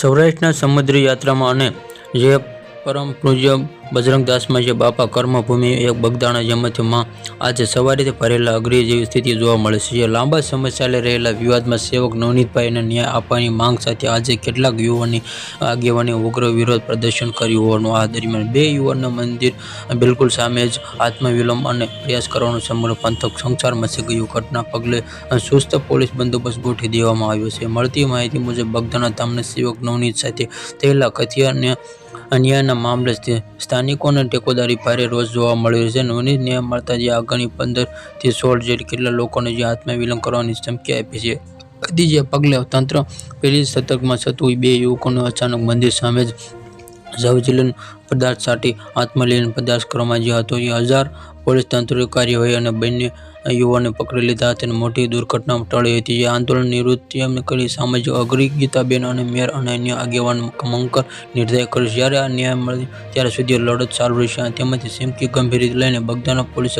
સૌરાષ્ટ્રના સમુદ્ર યાત્રામાં અને જે પરમ પૂજ્ય બજરંગદાસમાં જે બાપા કર્મભૂમિ એક બગદાણા જેમાંથી આજે સવારેથી ભરેલા અઘરી જેવી સ્થિતિ જોવા મળે છે. જે લાંબા સમય ચાલી રહેલા વિવાદમાં સેવક નવનીતભાઈને ન્યાય આપવાની માંગ સાથે આજે કેટલાક યુવાનની આગેવાની ઉગ્ર વિરોધ પ્રદર્શન કર્યું હોવાનું આ દરમિયાન બે યુવાનના મંદિર બિલકુલ સામે જ આત્મવિલંબ અને પ્રયાસ કરવાનો સમગ્ર પંથક સંસાર મચી ગયું ઘટના પગલે સુસ્ત પોલીસ બંદોબસ્ત ગોઠવી દેવામાં આવ્યો છે. મળતી માહિતી મુજબ બગદાણા ધામના સેવક નવનીત સાથે થયેલા કથિયાને અન્યાયના મામલે સ્થાનિકોને ટેકોદારી ભારે રોષ જોવા મળ્યો છે. નવનીત ન્યાય મળતા જે આગામી પંદરથી સોળ જેટલી કેટલા લોકોને જે આત્મવિલંબ કરવાની ધમકી આપી છે. જે પગલે તંત્ર પેલી સતર્કમાં છતું બે યુવકોને અચાનક મંદિર સામે જ જવજીલન પદાર્થ સાટી આત્મલીન પદાર્થ કરવામાં જે હતો. એ હજાર પોલીસ તંત્રની કાર્યવાહી અને બંને યુવાનોને પકડી લીધા હતા અને મોટી દુર્ઘટના ટળી હતી. જે આંદોલન નિવૃત્તિ કરી સામાજિક અગ્રી ગીતાબેન અને મેયર અને અન્ય આગેવાન મંકર નિર્ધાર કર્યો જ્યારે આ ન્યાય મળે ત્યારે સુધી લડત ચાલુ રહેશે તેમાંથી સિમકી ગંભીર રીતે લઈને બગદાના પોલીસ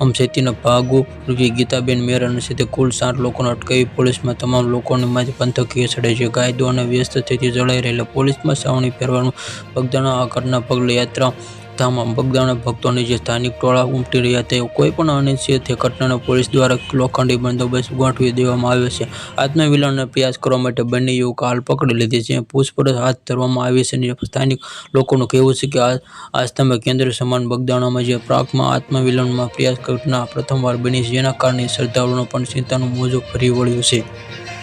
અમસેતીના ભાગો રૂપી ગીતાબેન મેયર અને સાથે કુલ સાત લોકોને અટકાવી પોલીસમાં તમામ લોકોને માટે પંથકીય ચડે છે. કાયદો અને વ્યસ્ત સ્થિતિ જળાઈ રહેલા પોલીસમાં સાવણી ફેરવાનું બગદાના આ પગલે યાત્રા ધામમાં બગદાણા ભક્તોની જે સ્થાનિક ટોળા ઉમટી રહ્યા તે કોઈ પણ અનિશ્ચિત ઘટનાનો પોલીસ દ્વારા લોખંડી બંદોબસ્ત ગોઠવી દેવામાં આવ્યો છે. આત્મવિલનનો પ્રયાસ કરવા માટે બંને યુવક હાલ પકડી લીધી છે. પૂછપરછ હાથ ધરવામાં આવી છે અને સ્થાનિક લોકોનું કહેવું છે કે આ આસ્થામાં કેન્દ્ર સમાન બગદાણામાં જે પ્રાગમાં આત્મવિલનમાં પ્રયાસ ઘટના પ્રથમવાર બની છે, જેના કારણે શ્રદ્ધાળુઓનો પણ ચિંતાનું મોજું ફરી વળ્યું છે.